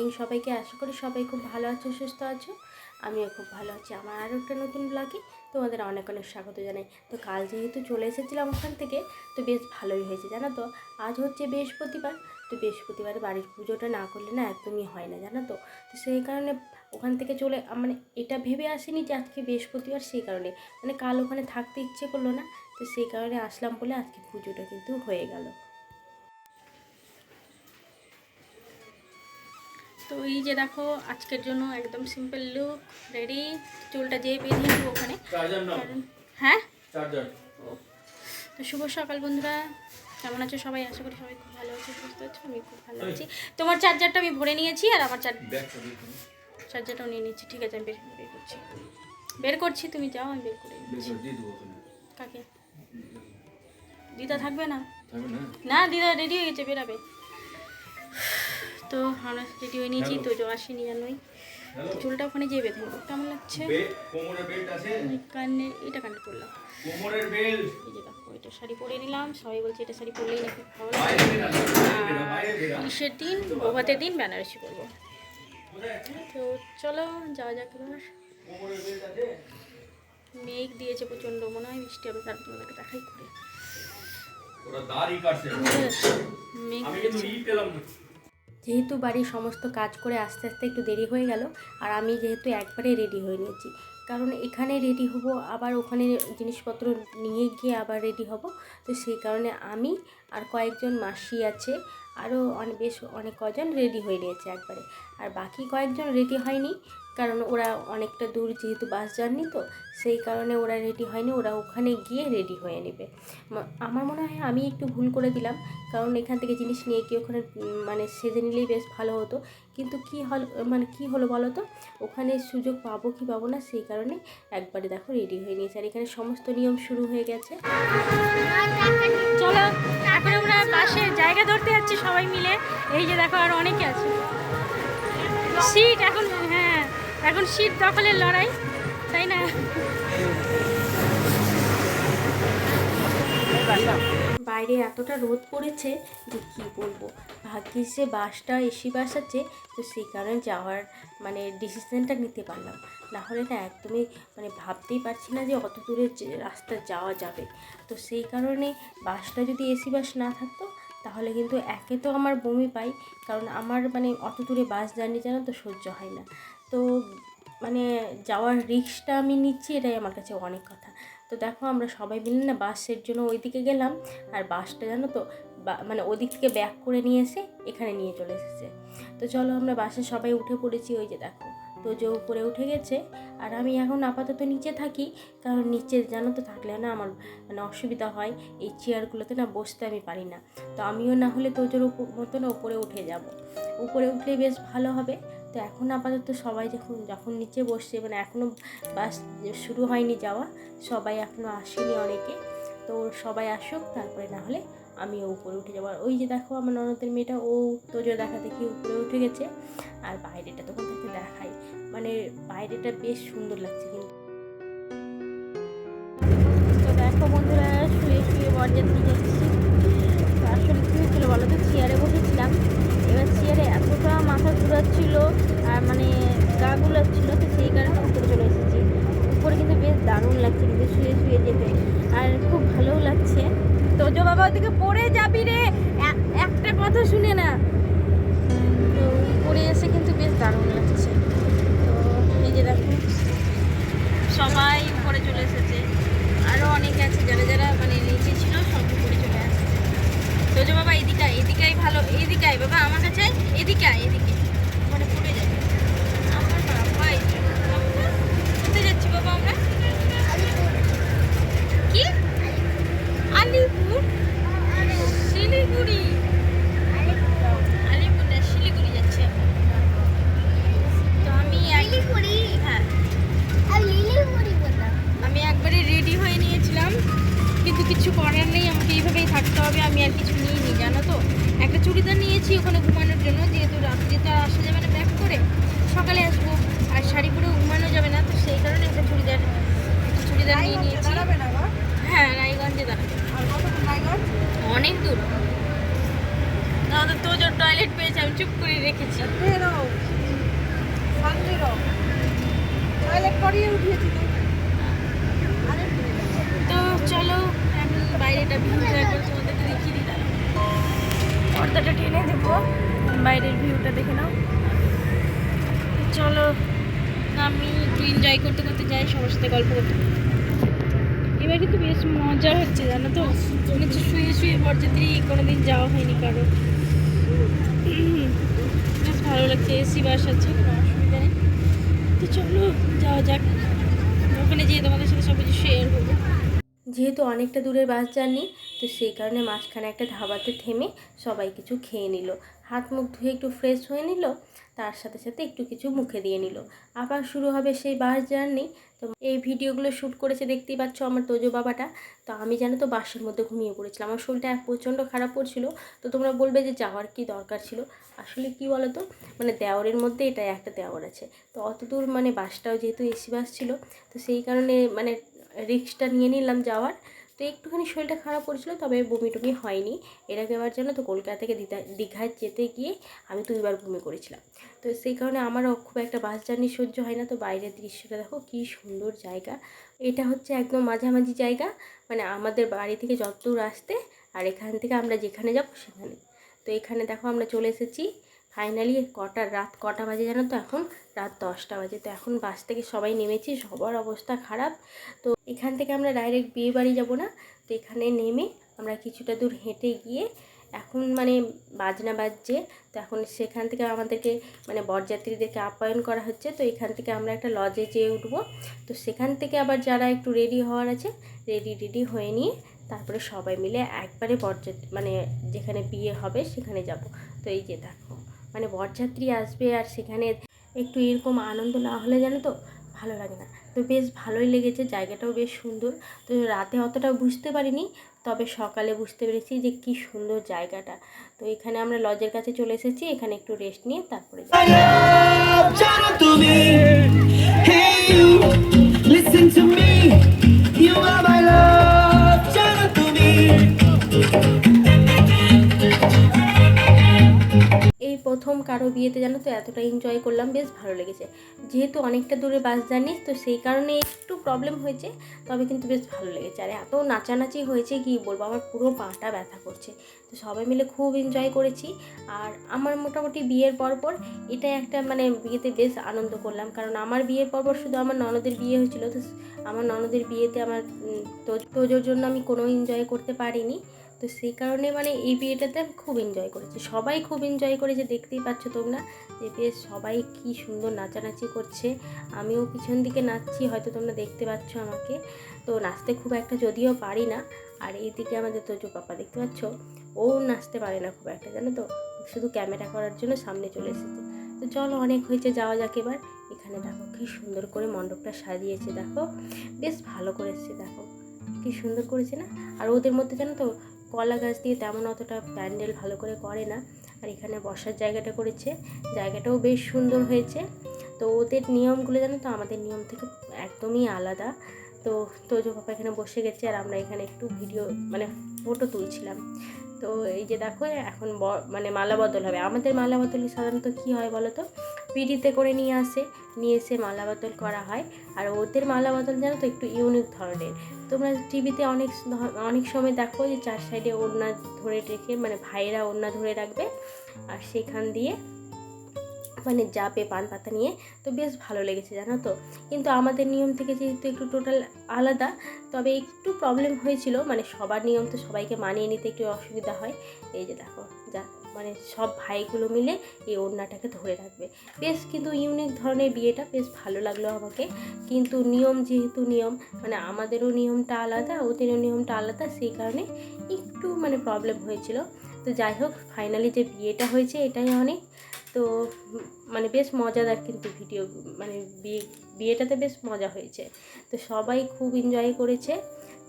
Morning সবাইকে আশা করি সবাই খুব ভালো আছো, সুস্থ আছো। আমিও খুব ভালো আছি। আমার আরও একটা নতুন ব্লগে তোমাদের অনেক অনেক স্বাগত জানাই। তো কাল যেহেতু চলে এসেছিলাম ওখান থেকে, তো বেশ ভালোই হয়েছে, জানো তো? আজ হচ্ছে বৃহস্পতিবার, তো বৃহস্পতিবারে বাড়ির পুজোটা না করলে না একদমই হয় না, জানো তো? তো সেই কারণে ওখান থেকে চলে মানে এটা ভেবে আসেনি যে আজকে বৃহস্পতিবার সেই কারণে। মানে কাল ওখানে থাকতে ইচ্ছে করল না, তো সেই কারণে আসলাম বলে আজকে পুজোটা কিন্তু হয়ে গেল। তো এই যে দেখো আজকের জন্য একদম সিম্পল লুক রেডি চুলটা যেয়ে বেঁধে নেব ওখানে। হ্যাঁ? তো শুভ সকাল বন্ধুরা। কেমন আছো সবাই? আশা করি সবাই খুব ভালো আছে সুস্থ আছো আমি খুব ভালো আছি। তোমার চার্জারটা আমি ভরে নিয়েছি আর আমার চার্জারটাও নিয়ে নিচ্ছি। ঠিক আছে আমি বের বের করছি। বের করছি তুমি যাও আমি বের করে নিচ্ছি। কাকে? দিদা থাকবে না? থাকবে না। না দিদা রেডি হয়ে গেছে বেরাবে। তো আমরা রেডি হয়ে নিয়েছি তো জো আসেনি জানোই। চুলটা ওখানে যেয়ে বেঁধে নেব কেমন লাগছে? কানে এটা কানে কোমরের বেল্ট এই যে দেখো এটা শাড়ি পরে নিলাম। সবাই বলছে এটা শাড়ি পরলেই নাকি ভালো লাগে। দিন প্রভাতের দিন বেনারসি করব তো চলো যাওয়া যাক এবার। মেঘ দিয়েছে প্রচণ্ড মনে হয় বৃষ্টি হবে তার তোমাদেরকে দেখাই করে? মেঘ যেহেতু বাড়ির সমস্ত কাজ করে আস্তে আস্তে একটু দেরি হয়ে গেল, আর আমি যেহেতু একবারে রেডি হয়ে নিয়েছি। কারণ এখানে রেডি হব, আবার ওখানে জিনিসপত্র নিয়ে গিয়ে আবার রেডি হব। তো সেই কারণে আমি আর কয়েকজন মাসি আছে, আরও অনেক বেশ অনেক কজন রেডি হয়ে নিয়েছে একবারে। আর বাকি কয়েকজন রেডি হয়নি কারণ ওরা অনেকটা দূর যেহেতু বাস জার্নি তো, সেই কারণে ওরা রেডি হয়নি, ওরা ওখানে গিয়ে রেডি হয়ে নেবে। আমার মনে হয় আমি একটু ভুল করে দিলাম, কারণ এখান থেকে জিনিস নিয়ে গিয়ে ওখানে মানে সেজে নিলেই বেশ ভালো হতো। কিন্তু কি হল মানে কি হলো বলো তো? ওখানে সুযোগ পাবো কি পাবো না, সেই কারণে একবারে দেখো রেডি হয়ে নিয়েছে। আর এখানে সমস্ত নিয়ম শুরু হয়ে গেছে। চলো, তারপরে আমরা বাসে জায়গা ধরতে যাচ্ছি সবাই মিলে। এই যে দেখো আর অনেকে আছে। সিট এখন এখন সিট দখলের লড়াই, তাই না? বাইরে এতটা রোদ পড়েছে যে কী বলব? ভাগ্যিস যে বাসটা, এসি বাস আছে, তো সেই কারণে যাওয়ার মানে ডিসিশনটা নিতে পারলাম। না হলে না একদমই মানে ভাবতেই পারছি না যে অত দূরে রাস্তা যাওয়া যাবে। তো সেই কারণে বাসটা যদি এসি বাস না থাকতো, তাহলে কিন্তু একে তো আমার বমি পাই, কারণ আমার মানে অত দূরে বাস জার্নি জানো তো সহ্য হয় না। তো মানে যাওয়ার রিস্কটা আমি নিচ্ছি, এটাই আমার কাছে অনেক কথা। তো দেখো আমরা সবাই মিলে না বাসের জন্য ওইদিকে গেলাম, আর বাসটা জানো তো মানে ওদিক থেকে ব্যাক করে নিয়ে এসে এখানে নিয়ে চলে এসেছে। তো চলো আমরা বাসে সবাই উঠে পড়েছি, ওই যে দেখো, তো যে উপরে উঠে গেছে, আর আমি এখন আপাতত নিচে থাকি, কারণ নিচে জানো তো থাকলে না আমার মানে অসুবিধা হয়, এই চেয়ারগুলোতে না বসতে আমি পারি না। তো আমিও না হলে তোজোর মতো না উপরে উঠে যাব। উপরে উঠলে বেশ ভালো হবে তো এখন আপাতত সবাই যখন যখন নিচে বসছে মানে এখনও বাস শুরু হয়নি যাওয়া, সবাই এখনও আসেনি অনেকে। তো সবাই আসুক, তারপরে না হলে আমিও উপরে উঠে যাব। আর ওই যে দেখো আমার ননদের মেয়েটা, ও তোজো দেখা দেখি উপরে উঠে গেছে। আর বাইরেটা তখন থেকে দেখাই। মানে বাইরেটা বেশ সুন্দর লাগছে কিন্তু। তো দেখো বন্ধুরা, শুয়ে শুয়ে বরযাত্রী যাচ্ছি আসলে কী হয়েছিল বলো তো? চেয়ারে বসেছিলাম। এবার চেয়ারে এতটা মাথা ঘুরাচ্ছিল আর মানে গা গুলাচ্ছিল তো সেই কারণে উপরে চলে এসেছি। উপরে কিন্তু বেশ দারুণ লাগছে কিন্তু শুয়ে শুয়ে যেতে। আর খুব ভালোও লাগছে। তো জো বাবা ওদিকে পড়ে যাবি রে! একটা কথা শুনে না। তো উপরে এসে কিন্তু বেশ দারুণ লাগছে। তো এই যে দেখো সবাই উপরে চলে এসেছে। আরও অনেকে আছে যারা যারা মানে নিচে ছিল সব উপরে চলে আসছে। তো যে বাবা এদিকে আয়, এদিকে আয় ভালো এদিকে বাবা আমার কাছে আয়, এদিকে হবে আমি আর কিছু নিইনি জানো তো? একটা চুড়িদার নিয়েছি ওখানে ঘুমানোর জন্য যেহেতু রাত্রি তো আসা যাবে না ব্যাক করে। সকালে আসব আর শাড়ি পরে ঘুমানো যাবে না তো সেই কারণে একটা চুড়িদার একটা চুড়িদার নিয়ে নিয়েছি। হ্যাঁ রায়গঞ্জে দাঁড়াবে। অনেক দূর। আমাদের তোজোর টয়লেট পেয়েছে আমি চুপ করে রেখেছি। টয়লেট করিয়ে উঠিয়েছি তো। চলো আমি বাইরেটা ভিউটা একবার পর্দাটা টেনে দেবো। বাইরের ভিউটা দেখে নাও। চলো, আমি একটু এনজয় করতে করতে যাই, সবার সাথে গল্প করতে এবার কিন্তু বেশ মজা হচ্ছে, জানো তো? হচ্ছে শুয়ে শুয়ে বরযাত্রী কোনোদিন যাওয়া হয়নি কারও। বেশ ভালো লাগছে, এসি, বাস আছে, কোনো অসুবিধা নেই। তো চলো, যাওয়া যাক। ওখানে যেয়ে তোমাদের সাথে সব কিছু শেয়ার করব। যেহেতু অনেকটা দূরের বাস জার্নি, তো সেই কারণে মাঝখানে একটা ধাবাতে থেমে সবাই কিছু খেয়ে নিল। হাত মুখ ধুয়ে একটু ফ্রেশ হয়ে নিল, তার সাথে সাথে একটু কিছু মুখে দিয়ে নিল। আবার শুরু হবে সেই বাস জার্নি। তো এই ভিডিওগুলো শ্যুট করেছে দেখতেই পাচ্ছ আমার তোজো বাবাটা। তো আমি জানো তো বাসের মধ্যে ঘুমিয়ে পড়েছিলাম। আমার শরীরটা এক প্রচণ্ড খারাপ করছিল। তো তোমরা বলবে যে যাওয়ার কি দরকার ছিল? আসলে কি বলো তো মানে দেওয়ারের মধ্যে এটা একটা দেওয়ার আছে। তো অত দূর মানে বাসটাও যেহেতু এসি বাস ছিল, তো সেই কারণে মানে রিক্সটা নিয়ে নিলাম যাওয়ার। তো একটুখানি শরীরটা খারাপ করছিল, তবে বমি টমি হয়নি। এর আগে আবার জানো তো, কলকাতা থেকে দীঘা দীঘায় যেতে গিয়ে আমি দুইবার বমি করেছিলাম। তো সেই কারণে আমারও খুব একটা বাস জার্নি সহ্য হয় না। তো বাইরের দৃশ্যটা দেখো, কী সুন্দর জায়গা। এটা হচ্ছে একদম মাঝামাঝি জায়গা। মানে আমাদের বাড়ি থেকে যত দূর আসতে আর এখান থেকে আমরা যেখানে যাব সেখানে। তো এখানে দেখো আমরা চলে এসেছি। ফাইনালি কটা, রাত কটা বাজে জানো তো এখন? রাত দশটা বাজে। তো এখন বাস থেকে সবাই নেমেছি, সবার অবস্থা খারাপ। তো এখান থেকে আমরা ডাইরেক্ট বিয়ে বাড়ি যাব না। তো এখানে নেমে আমরা কিছুটা দূর হেঁটে গিয়ে এখন মানে বাজনা বাজছে। তো এখন সেখান থেকে আমাদেরকে মানে বরযাত্রীদেরকে আপ্যায়ন করা হচ্ছে। তো এখান থেকে আমরা একটা লজে যেয়ে উঠবো। তো সেখান থেকে আবার যারা একটু রেডি হওয়ার আছে রেডি রেডি হয়ে নিয়ে তারপরে সবাই মিলে একবারে বরযাত্রী মানে যেখানে বিয়ে হবে সেখানে যাব। তো এই যে দেখো মানে বরযাত্রী আসবে আর সেখানে একটু এরকম আনন্দ না হলে জানো তো ভালো লাগে না। তো বেশ ভালোই লেগেছে, জায়গাটাও বেশ সুন্দর। তো রাতে অতটা বুঝতে পারিনি, তবে সকালে বুঝতে পেরেছি যে কি সুন্দর জায়গাটা। তো এখানে আমরা লজের কাছে চলে এসেছি, এখানে একটু রেস্ট নিয়ে তারপরে listen to me এই প্রথম কারও বিয়েতে জানো তো এতটা এনজয় করলাম, বেশ ভালো লেগেছে। যেহেতু অনেকটা দূরে বাস জানিস তো সেই কারণে একটু প্রবলেম হয়েছে, তবে কিন্তু বেশ ভালো লেগেছে। আর এত নাচানাচি হয়েছে কি বলব, আমার পুরো পাটা ব্যথা করছে। তো সবাই মিলে খুব এনজয় করেছি। আর আমার মোটামুটি বিয়ের পরপর এটা একটা মানে বিয়েতে বেশ আনন্দ করলাম। কারণ আমার বিয়ের পরপর শুধু আমার ননদের বিয়ে হয়েছিল, তো আমার ননদের বিয়েতে আমার তোজোর জন্য আমি কোনো এনজয় করতে পারিনি। তো সেই কারণে মানে এই বিয়েটাতে আমি খুব এনজয় করেছি। সবাই খুব এনজয় করেছে দেখতেই পাচ্ছ তোমরা যে বেশ সবাই কি সুন্দর নাচানাচি করছে। আমিও পিছন দিকে নাচছি, হয়তো তোমরা দেখতে পাচ্ছ আমাকে। তো নাচতে খুব একটা যদিও পারি না। আর এইদিকে আমাদের তোজো পাপা দেখতে পাচ্ছ? ও নাচতে পারে না খুব একটা, জানো তো? শুধু ক্যামেরা করার জন্য সামনে চলে এসেছে। তো চলো অনেক হয়েছে, যাওয়া যাক এবার। এখানে দেখো কি সুন্দর করে মণ্ডপটা সাজিয়েছে, দেখো। বেশ ভালো করেছে, দেখো। কি সুন্দর করেছে না? আর ওদের মধ্যে জানো তো কলা গাছ দিয়ে তেমন অতটা প্যান্ডেল ভালো করে করে না। আর এখানে বসার জায়গাটা করেছে। জায়গাটাও বেশ সুন্দর হয়েছে। তো ওদের নিয়মগুলো জানো তো? আমাদের নিয়ম থেকে একদমই আলাদা। তো তোজো পাপা এখানে বসে গেছে আর আমরা এখানে একটু ভিডিও মানে ফটো তুলছিলাম। তো এই যে দেখো, এখন মানে মালা বদল হবে। আমাদের মালা বদল সাধারণত কী হয় বলো তো? পিড়িতে করে নিয়ে আসে। নিয়ে এসে মালা বদল করা হয়। আর ওদের মালা বদল জানো তো? একটু ইউনিক ধরনের। তোমরা টিভিতে অনেক অনেক সময় দেখো যে চার সাইডে ওড়না ধরে রেখে মানে ভাইয়েরা ওড়না ধরে রাখবে আর সেখান দিয়ে মানে যাবে পান পাতা নিয়ে, তো বেশ ভালো লেগেছে জানো তো। কিন্তু আমাদের নিয়ম থেকে যেহেতু একটু টোটাল আলাদা, তবে একটু প্রবলেম হয়েছিল মানে সবার নিয়ম তো সবাইকে মানিয়ে নিতে একটু অসুবিধা হয়। এই যে দেখো, যা মানে সব ভাইগুলো মিলে এই ওড়নাটাকে ধরে রাখবে। বেশ কিন্তু ইউনিক ধরনের বিয়েটা বেশ ভালো লাগল আমাকে। কিন্তু নিয়ম যেহেতু নিয়ম মানে আমাদেরও নিয়মটা আলাদা, ওদেরও নিয়মটা আলাদা, সেই কারণে একটু মানে প্রবলেম হয়েছিল। তো যাই হোক ফাইনালি যে বিয়েটা হয়েছে এটাই অনেক। তো মানে বেশ মজাদার কিন্তু ভিডিও মানে বিয়ে, বিয়েটাতে বেশ মজা হয়েছে। তো সবাই খুব এনজয় করেছে।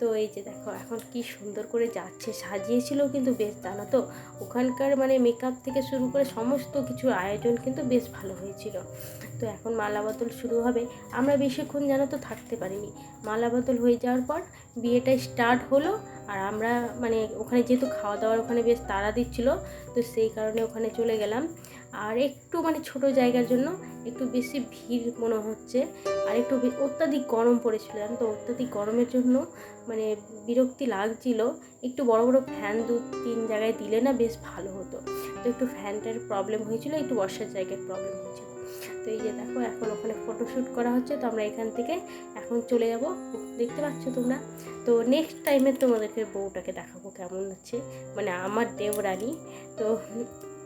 তো এই যে দেখো, এখন কি সুন্দর করে যাচ্ছে, সাজিয়েছিল কিন্তু বেশ, জানো তো? ওখানকার মানে মেকআপ থেকে শুরু করে সমস্ত কিছু আয়োজন কিন্তু বেশ ভালো হয়েছিল। তো এখন মালা বদল শুরু হবে। আমরা বেশিক্ষণ জানো তো থাকতে পারিনি। মালা বদল হয়ে যাওয়ার পর বিয়েটা স্টার্ট হলো আর আমরা মানে ওখানে যেহেতু খাওয়া দাওয়ার ওখানে বেশ তাড়া দিচ্ছিল, তো সেই কারণে ওখানে চলে গেলাম। আর একটু মানে ছোট জায়গার জন্য একটু বেশি ভিড় মনে হচ্ছে। আর একটু অত্যাধিক গরম পড়েছিল, জানো তো? অত্যাধিক গরমের জন্য মানে বিরক্তি লাগছিল। একটু বড় বড় ফ্যান দু তিন জায়গায় দিলে না বেশ ভালো হতো। তো একটু ফ্যানটার প্রবলেম হয়েছিল, একটু বর্ষার জায়গায় প্রবলেম হয়েছিল। তো এই যে দেখো, এখন ওখানে ফটোশ্যুট করা হচ্ছে। তো আমরা এখান থেকে এখন চলে যাব। দেখতে পাচ্ছ তোমরা? তো নেক্সট টাইমে তোমাদেরকে বউটাকে দেখাবো কেমন হচ্ছে মানে আমার দেবরানী তো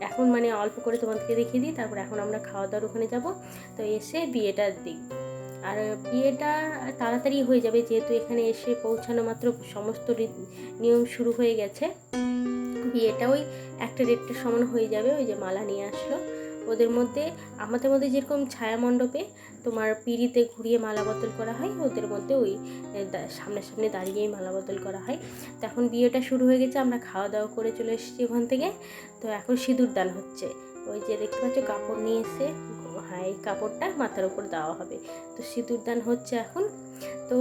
এখন মানে অল্প করে তোমাদেরকে দেখিয়ে দিই, তারপর এখন আমরা খাওয়া দাওয়ার ওখানে যাব। তো এসে বিয়েটা দিই। আর বিয়েটা তাড়াতাড়ি হয়ে যাবে, যেহেতু এখানে এসে পৌঁছানো মাত্র সমস্ত নিয়ম শুরু হয়ে গেছে। বিয়েটা ওই একটা দেড়টার সমান হয়ে যাবে, ওই যে মালা নিয়ে আসলো। ওদের মধ্যে, আমাদের মধ্যে যেরকম ছায়া মণ্ডপে তোমার পিড়িতে ঘুরিয়ে মালা বদল করা হয়, ওদের মধ্যে ওই সামনাসামনি দাঁড়িয়েই মালা বদল করা হয়। তো এখন বিয়েটা শুরু হয়ে গেছে, আমরা খাওয়া দাওয়া করে চলে এসেছি ওখান থেকে। তো এখন সিঁদুর দান হচ্ছে। ওই যে দেখতে পাচ্ছ, কাপড় নিয়ে এসে হ্যাঁ এই কাপড়টা মাথার উপর দেওয়া হবে। তো সিঁদুর দান হচ্ছে এখন। তো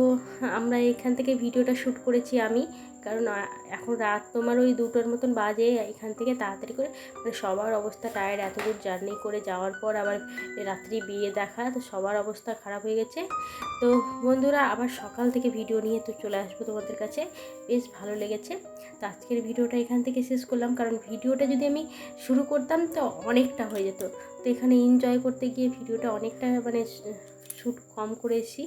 আমরা এখান থেকে ভিডিওটা শ্যুট করেছি আমি। কারণ এখন রাত তোমার ওই দুটোর মতন বাজে, এখান থেকে তাড়াতাড়ি করে মানে সবার অবস্থা টায়ার এত দূর জার্নি করে যাওয়ার পর আবার রাত্রি বিয়ে দেখা, তো সবার অবস্থা খারাপ হয়ে গেছে। তো বন্ধুরা, আবার সকাল থেকে ভিডিও নিয়ে তো চলে আসব তোমাদের কাছে। বেশ ভালো লেগেছে। তো আজকের ভিডিওটা এখান থেকে শেষ করলাম, কারণ ভিডিওটা যদি আমি শুরু করতাম তো অনেকটা হয়ে যেত। তো এখানে এনজয় করতে গিয়ে ভিডিওটা অনেকটা মানে শ্যুট কম করেছি